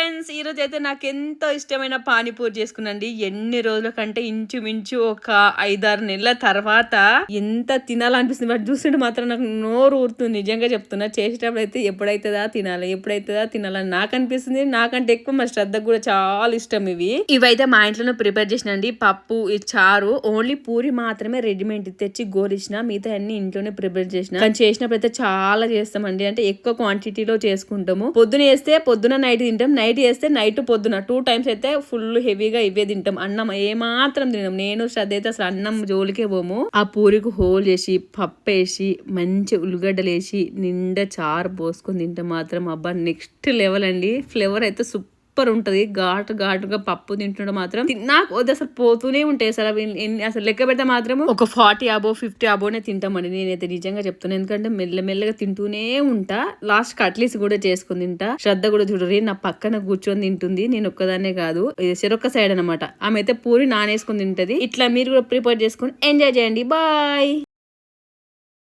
Friends ఈ అయితే నాకు ఎంతో ఇష్టమైన పానీపూరి చేసుకున్నాండి. ఎన్ని రోజుల కంటే ఇంచుమించు ఒక ఐదారు నెలల తర్వాత ఎంత తినాలనిపిస్తుంది బట్ చూస్తుంటే మాత్రం నాకు నోరు ఊరుతుంది. నిజంగా చెప్తున్నా చేసేటప్పుడు అయితే ఎప్పుడైతుందా తినాలి ఎప్పుడైతుందా తినాలని నాకు అనిపిస్తుంది. నాకంటే ఎక్కువ మా శ్రద్ధకు కూడా చాలా ఇష్టం ఇవి. ఇవైతే మా ఇంట్లోనే ప్రిపేర్ చేసినండి. పప్పు ఈ చారు ఓన్లీ పూరి మాత్రమే రెడీమేడ్ తెచ్చి గోలిచ్చిన మిగతా అన్ని ఇంట్లోనే ప్రిపేర్ చేసిన. కానీ చేసినప్పుడు అయితే చాలా చేస్తామండి. అంటే ఎక్కువ క్వాంటిటీలో చేసుకుంటాము. పొద్దున వేస్తే పొద్దున నైట్ తింటాం. నైట్ చేస్తే నైట్ పొద్దున టూ టైమ్స్ అయితే ఫుల్ హెవీగా ఇవే తింటాం. అన్నం ఏమాత్రం తినాం నేను శ్రద్ధ అయితే అసలు అన్నం జోలికే పోము. ఆ పూరికి హోల్ చేసి పప్పు వేసి మంచి ఉల్లిగడ్డలు వేసి నిండా చారు పోసుకొని తింటే మాత్రం అబ్బా నెక్స్ట్ లెవెల్ అండి. ఫ్లేవర్ అయితే సూపర్ సూపర్ ఉంటుంది. ఘాటు ఘాటుగా పప్పు తింటుండడం మాత్రం. నాకు వద్దు అసలు పోతూనే ఉంటాయి అసలు అవి అసలు లెక్క పెడితే మాత్రం ఒక ఫార్టీ అబో ఫిఫ్టీ అబోనే తింటామండి నేనైతే నిజంగా చెప్తాను ఎందుకంటే మెల్ల మెల్లగా తింటూనే ఉంటా. లాస్ట్ కట్లీస్ కూడా చేసుకుని తింటా. శ్రద్ధ కూడా చూడరు నా పక్కన కూర్చొని తింటుంది. నేను ఒక్కదాన్నే కాదు. చెరొక్క సైడ్ అనమాట ఆమె అయితే పూరి నానేసుకుని తింటది. ఇట్లా మీరు కూడా ప్రిపేర్ చేసుకుని ఎంజాయ్ చేయండి. బాయ్!